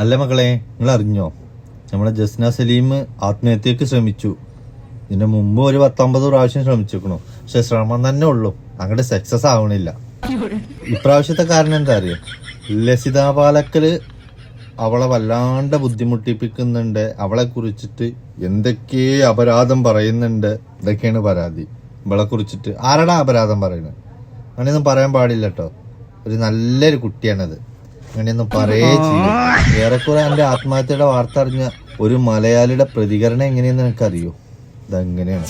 അല്ല മക്കളെ? നിങ്ങൾ അറിഞ്ഞോ നമ്മുടെ ജസ്ന സലീം ആത്മഹത്യക്ക് ശ്രമിച്ചു. ഇതിന്റെ മുമ്പ് ഒരു പത്തൊമ്പത് പ്രാവശ്യം ശ്രമിച്ചിരിക്കണു പക്ഷെ ശ്രമം തന്നെ ഉള്ളു. അങ്ങോട്ട് സക്സസ് ആവണില്ല. ഇപ്രാവശ്യത്തെ കാരണം എന്താ അറിയോ? ലസിത പാലക്കൽ അവളെ വല്ലാണ്ട് ബുദ്ധിമുട്ടിപ്പിക്കുന്നുണ്ട്. അവളെ കുറിച്ചിട്ട് എന്തൊക്കെ അപരാധം പറയുന്നുണ്ട്. ഇതൊക്കെയാണ് പരാതി. ഇവളെ കുറിച്ചിട്ട് ആരടാ അപരാധം പറയുന്നത്? അങ്ങനെയൊന്നും പറയാൻ പാടില്ല കേട്ടോ ഒരു നല്ലൊരു കുട്ടിയാണത്. അങ്ങനെയൊന്നും പറയേ ചെയ്യും. ഏറെക്കുറെ എന്റെ ആത്മഹത്യയുടെ വാർത്ത അറിഞ്ഞ ഒരു മലയാളിയുടെ പ്രതികരണം എങ്ങനെയെന്ന് എനിക്കറിയോ? ഇതെങ്ങനെയാണ്?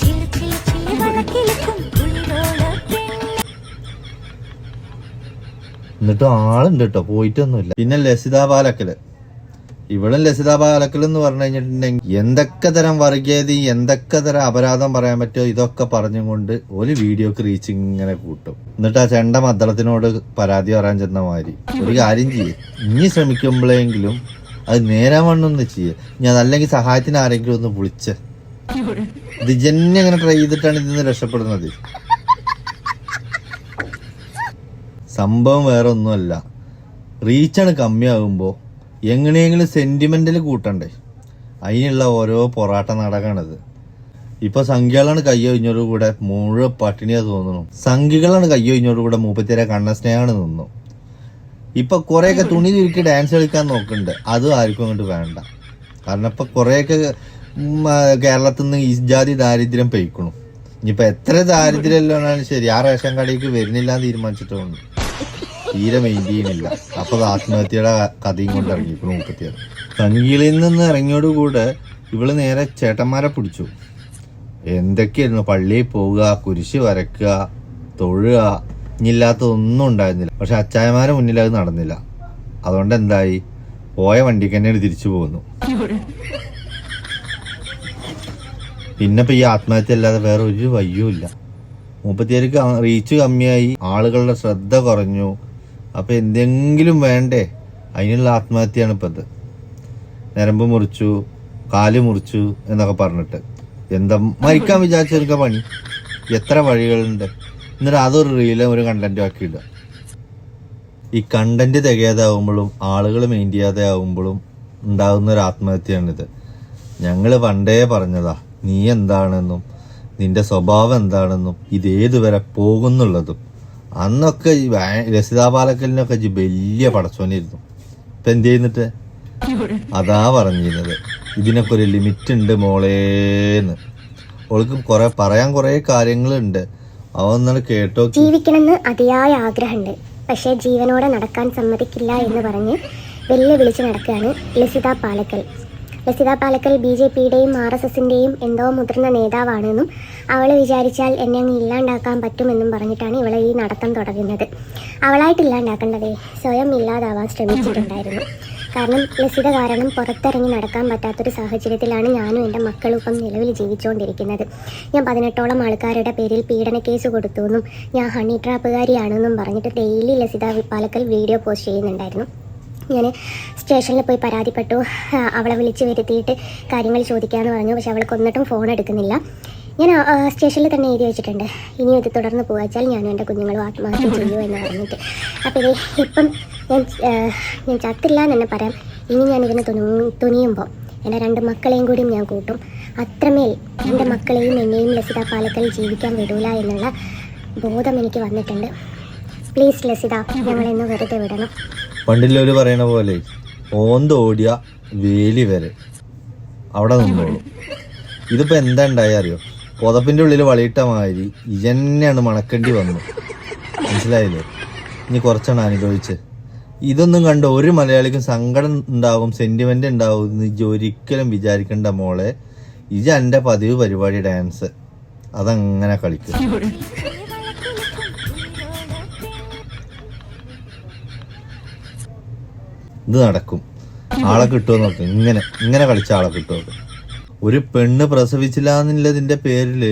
എന്നിട്ടും ആളുണ്ട് കേട്ടോ പോയിട്ടൊന്നുമില്ല. പിന്നെ ലസിത പാലക്കൽ. ഇവളും ലസിത പാലക്കൽ എന്ന് പറഞ്ഞു കഴിഞ്ഞിട്ടുണ്ടെങ്കിൽ എന്തൊക്കെ തരം വർഗീയത എന്തൊക്കെ തരം അപരാധം പറയാൻ പറ്റുമോ ഇതൊക്കെ പറഞ്ഞും കൊണ്ട് ഒരു വീഡിയോക്ക് റീച്ച് ഇങ്ങനെ കൂട്ടും. എന്നിട്ട് ആ ചെണ്ട മദ്ദളത്തിനോട് പരാതി പറയാൻ ചെന്ന മാതിരി. ഒരു കാര്യം ചെയ്യേ. ഇനി ശ്രമിക്കുമ്പോഴെങ്കിലും അത് നേരാൻ വണ്ണൊന്ന് ചെയ്യേ. ഞാൻ അതല്ലെങ്കിൽ സഹായത്തിന് ആരെങ്കിലും ഒന്ന് വിളിച്ചേ. ഇത് ജന്യ അങ്ങനെ ട്രൈ ചെയ്തിട്ടാണ് ഇതിന്ന് രക്ഷപ്പെടുന്നത്. സംഭവം വേറെ ഒന്നുമല്ല റീച്ചാണ് കമ്മിയാകുമ്പോൾ എങ്ങനെയെങ്കിലും സെന്റിമെന്റിൽ കൂട്ടണ്ടേ? അതിനുള്ള ഓരോ പൊറാട്ട നാടകമാണിത് ഇപ്പൊ സംഖ്യകളാണ് കയ്യൊഴിഞ്ഞോട് കൂടെ മുഴുവൻ പട്ടിണിയാ തോന്നുന്നു. സംഖ്യകളാണ് കയ്യൊഴിഞ്ഞോട് കൂടെ മൂപ്പത്തിരെ കണ്ണസ്നേഹാണ് നിന്നു. ഇപ്പൊ കുറേയൊക്കെ തുണി ചുരുക്കി ഡാൻസ് കളിക്കാൻ നോക്കുന്നുണ്ട്. അതും ആർക്കും അങ്ങോട്ട് വേണ്ട. കാരണം ഇപ്പൊ കുറേയൊക്കെ കേരളത്തിൽ നിന്ന് ഈ ജാതി ദാരിദ്ര്യം പെയ്ക്കണു. ഇനിയിപ്പൊ എത്ര ദാരിദ്ര്യം ശരി ആ റേഷൻ കടയിലേക്ക് വരുന്നില്ല എന്ന് തീരുമാനിച്ചിട്ടുണ്ട് തീരെ മെയിൻ ചെയ്യുന്നില്ല അപ്പൊ ആത്മഹത്യയുടെ കഥയും കൊണ്ട് ഇറങ്ങിയിരിക്കുന്നു മുപ്പത്തിയത് സംഗീളിൽ നിന്ന് ഇറങ്ങിയോടുകൂടെ ഇവൾ നേരെ ചേട്ടന്മാരെ പിടിച്ചു. എന്തൊക്കെയായിരുന്നു? പള്ളിയിൽ പോവുക കുരിശ് വരക്കുക തൊഴുക ഇനിയില്ലാത്തതൊന്നും ഉണ്ടായിരുന്നില്ല. പക്ഷെ അച്ചായമാരെ മുന്നിൽ അത് നടന്നില്ല. അതുകൊണ്ട് എന്തായി? പോയ വണ്ടിക്ക് തന്നെ തിരിച്ചു പോകുന്നു പിന്നെ ഇപ്പൊ ഈ ആത്മഹത്യ അല്ലാതെ വേറെ ഒരു വയ്യൂല്ല ഇല്ല. മുപ്പത്തിയേർക്ക് റീച്ച് കമ്മിയായി. ആളുകളുടെ ശ്രദ്ധ കുറഞ്ഞു. അപ്പൊ എന്തെങ്കിലും വേണ്ടേ? അതിനുള്ള ആത്മഹത്യയാണ് ഇപ്പം ഇത് നരമ്പ് മുറിച്ചു കാൽ മുറിച്ചു എന്നൊക്കെ പറഞ്ഞിട്ട്. എന്താ മരിക്കാൻ വിചാരിച്ചെടുക്ക പണി? എത്ര വഴികളുണ്ട്? എന്നിട്ട് അതൊരു റീല ഒരു കണ്ടന്റും ആക്കിയില്ല ഈ കണ്ടന്റ് തികയാതാവുമ്പോഴും ആളുകൾ മെയിൻ ചെയ്യാതെ ആവുമ്പോഴും ഉണ്ടാകുന്ന ഒരു ആത്മഹത്യയാണിത്. ഞങ്ങൾ പണ്ടേ പറഞ്ഞതാ നീ എന്താണെന്നും നിന്റെ സ്വഭാവം എന്താണെന്നും ഇതേതുവരെ പോകുന്നുള്ളതും. അന്നൊക്കെ ഈ രസിതാ പാലക്കലിനൊക്കെ വലിയ പടച്ചോനിരുന്നു ഇപ്പൊ എന്ത് ചെയ്യുന്നിട്ട്? അതാ പറഞ്ഞിരുന്നത്. ഇതിനൊക്കെ ഒരു ലിമിറ്റ് ഉണ്ട് മോളേന്ന് ഓൾക്ക് കുറെ പറയാൻ കുറെ കാര്യങ്ങളുണ്ട്. അവ ഒന്നാണ് കേട്ടോ ജീവിക്കണമെന്ന് അതിയായ ആഗ്രഹമുണ്ട്. പക്ഷേ ജീവനോടെ നടക്കാൻ സമ്മതിക്കില്ല എന്ന് പറഞ്ഞ് വെല്ലുവിളിച്ച് നടക്കുകയാണ് ലസിത പാലക്കൽ. ലസിത പാലക്കൽ ബി ജെ പിയുടെയും ആർ എസ് എസിന്റെയും എന്തോ മുതിർന്ന നേതാവാണെന്നും അവൾ വിചാരിച്ചാൽ എന്നെ അങ്ങ് ഇല്ലാണ്ടാക്കാൻ പറ്റുമെന്നും പറഞ്ഞിട്ടാണ് ഇവളെ ഈ നടത്തം തുടങ്ങുന്നത്. അവളായിട്ട് ഇല്ലാണ്ടാക്കേണ്ടതേ? സ്വയം ഇല്ലാതാവാൻ ശ്രമിച്ചിട്ടുണ്ടായിരുന്നു. കാരണം ലസിത കാരണം പുറത്തിറങ്ങി നടക്കാൻ പറ്റാത്തൊരു സാഹചര്യത്തിലാണ് ഞാനും എന്റെ മക്കളും നിലവിൽ ജീവിച്ചുകൊണ്ടിരിക്കുന്നത്. ഞാൻ പതിനെട്ടോളം ആൾക്കാരുടെ പേരിൽ പീഡന കേസ് കൊടുത്തുവെന്നും ഞാൻ ഹണി ട്രാപ്പുകാരിയാണെന്നും പറഞ്ഞിട്ട് daily Lasitha Palakkal video post ചെയ്യുന്നുണ്ടായിരുന്നു. ഞാൻ സ്റ്റേഷനിൽ പോയി പരാതിപ്പെട്ടു. അവളെ വിളിച്ച് വരുത്തിയിട്ട് കാര്യങ്ങൾ ചോദിക്കാമെന്ന് പറഞ്ഞു. പക്ഷെ അവൾക്ക് ഒന്നിട്ടും ഫോൺ എടുക്കുന്നില്ല. ഞാൻ സ്റ്റേഷനിൽ തന്നെ എഴുതി വെച്ചിട്ടുണ്ട്. ഇനി ഇത് തുടർന്ന് പോവാച്ചാൽ ഞാനും എന്റെ കുഞ്ഞുങ്ങളും ആത്മഹത്യ ചെയ്യൂ എന്ന് പറഞ്ഞിട്ട്. അപ്പോൾ ഇത് ഇപ്പം ഞാൻ ഞാൻ ചത്തില്ല എന്ന് തന്നെ പറയാം. ഇനി ഞാൻ ഇതിന് തുണി തുനിയുമ്പോൾ എന്റെ രണ്ട് മക്കളെയും കൂടിയും ഞാൻ കൂട്ടും. അത്രമേൽ എന്റെ മക്കളെയും എന്നെയും ലസിത പാലക്കൽ ജീവിക്കാൻ വിടൂല എന്നുള്ള ബോധം എനിക്ക് വന്നിട്ടുണ്ട്. പ്ലീസ് ലസിത ഞങ്ങളെന്ന് വെറുതെ വിടണം. പണ്ടില്ലവര് പറയണ പോലെ ഓന്ത് ഓടിയ വേലി വരെ. അവിടെ നിന്നോളൂ. ഇതിപ്പോ എന്താ ഉണ്ടായ അറിയോ? പുതപ്പിന്റെ ഉള്ളിൽ വളിയിട്ട മാതിരി ഇതന്നെയാണ് മണക്കേണ്ടി വന്നു. മനസ്സിലായില്ലേ? ഇനി കുറച്ചാണ് അനുഭവിച്ച്. ഇതൊന്നും കണ്ട ഒരു മലയാളിക്കും സങ്കടം ഉണ്ടാവും സെന്റിമെന്റ് ഉണ്ടാവും എന്ന് ഒരിക്കലും വിചാരിക്കേണ്ട മോളെ. ഇജ് എന്റെ പതിവ് പരിപാടി ഡാൻസ്. അതങ്ങനെ കളിക്കും. ഇത് നടക്കും. ആളെ കിട്ടുമോ നോക്ക്. ഇങ്ങനെ ഇങ്ങനെ കളിച്ച ആളെ കിട്ടുമോ ഒരു പെണ്ണ് പ്രസവിച്ചില്ല എന്നുള്ളതിന്റെ പേരിൽ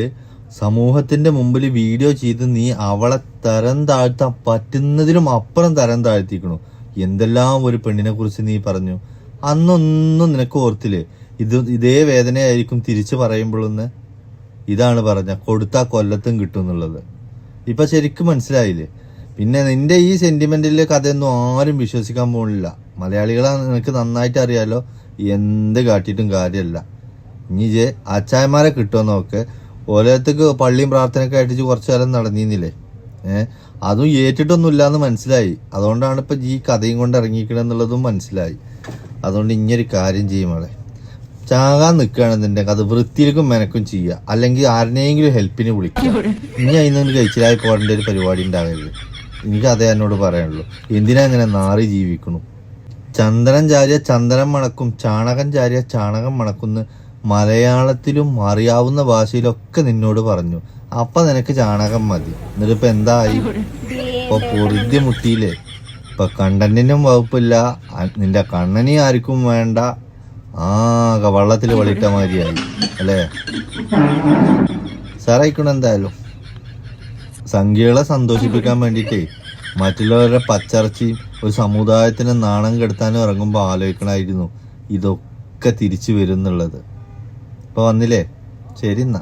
സമൂഹത്തിന്റെ മുമ്പിൽ വീഡിയോ ചെയ്ത് നീ അവളെ തരം താഴ്ത്താൻ പറ്റുന്നതിലും അപ്പുറം തരം താഴ്ത്തിക്കണു. എന്തെല്ലാം ഒരു പെണ്ണിനെ കുറിച്ച് നീ പറഞ്ഞു. അന്നൊന്നും നിനക്ക് ഓർത്തില്ലേ? ഇത് ഇതേ വേദനയായിരിക്കും തിരിച്ചു പറയുമ്പോഴൊന്ന് ഇതാണ് പറഞ്ഞ കൊടുത്താ കൊല്ലത്തും കിട്ടും എന്നുള്ളത്. ഇപ്പൊ ശരിക്കും മനസ്സിലായില്ലേ? പിന്നെ നിന്റെ ഈ സെന്റിമെന്റിലെ കഥയൊന്നും ആരും വിശ്വസിക്കാൻ പോകുന്നില്ല മലയാളികളെ നിനക്ക് നന്നായിട്ട് അറിയാലോ? എന്ത് കാട്ടിയിട്ടും കാര്യമല്ല ഇനി ജെ അച്ചായന്മാരെ കിട്ടുമോ നോക്ക്? ഓരോരുത്തർക്ക് പള്ളിയും പ്രാർത്ഥനയൊക്കെ ആയിട്ട് കുറച്ചു കാലം നടന്നിരുന്നില്ലേ? ഏഹ് അതും ഏറ്റിട്ടൊന്നുമില്ല മനസ്സിലായി. അതുകൊണ്ടാണ് ഇപ്പൊ ഈ കഥയും കൊണ്ട് ഇറങ്ങിക്കണമെന്നുള്ളതും മനസ്സിലായി. അതുകൊണ്ട് ഇങ്ങനൊരു കാര്യം ചെയ്യും മോളെ. ചാകാൻ നിൽക്കുകയാണെന്നുണ്ടെങ്കിൽ അത് വൃത്തിയിലേക്കും മെനക്കും ചെയ്യുക അല്ലെങ്കിൽ ആരുടെയെങ്കിലും ഹെൽപ്പിന് വിളിക്കുക ഇനി അതിനൊന്ന് കഴിച്ചിലായി പോകേണ്ട ഒരു പരിപാടി ഉണ്ടാകരുത് എനിക്ക് അതേ എന്നോട് പറയാനുള്ളൂ. എന്തിനാ ഇങ്ങനെ നാറി ജീവിക്കണു? ചന്ദനം ചാരിയ ചന്ദനം മണക്കും ചാണകം ചാരിയ ചാണകം മണക്കുന്ന് മലയാളത്തിലും അറിയാവുന്ന ഭാഷയിലൊക്കെ നിന്നോട് പറഞ്ഞു. അപ്പൊ നിനക്ക് ചാണകം മതി. എന്നിട്ടിപ്പോ എന്തായി? ഇപ്പൊ പൊറുതി മുട്ടിയില്ലേ? ഇപ്പൊ കണ്ടന്റിനും വകുപ്പില്ല. നിന്റെ കണ്ണനി ആർക്കും വേണ്ട. ആകെ വള്ളത്തിൽ വെളിയിട്ട മാതിരിയായി. അല്ലേ? സാറായിക്കണം എന്തായാലും? സംഖ്യകളെ സന്തോഷിപ്പിക്കാൻ വേണ്ടിയിട്ടേ മറ്റുള്ളവരുടെ പച്ചറച്ചിയും ഒരു സമുദായത്തിന് നാണം കെടുത്താനും ഇറങ്ങുമ്പോൾ ആലോചിക്കണമായിരുന്നു. ഇതൊക്കെ തിരിച്ചു വരും എന്നുള്ളത് ഇപ്പൊ വന്നില്ലേ? ശരി എന്നാ.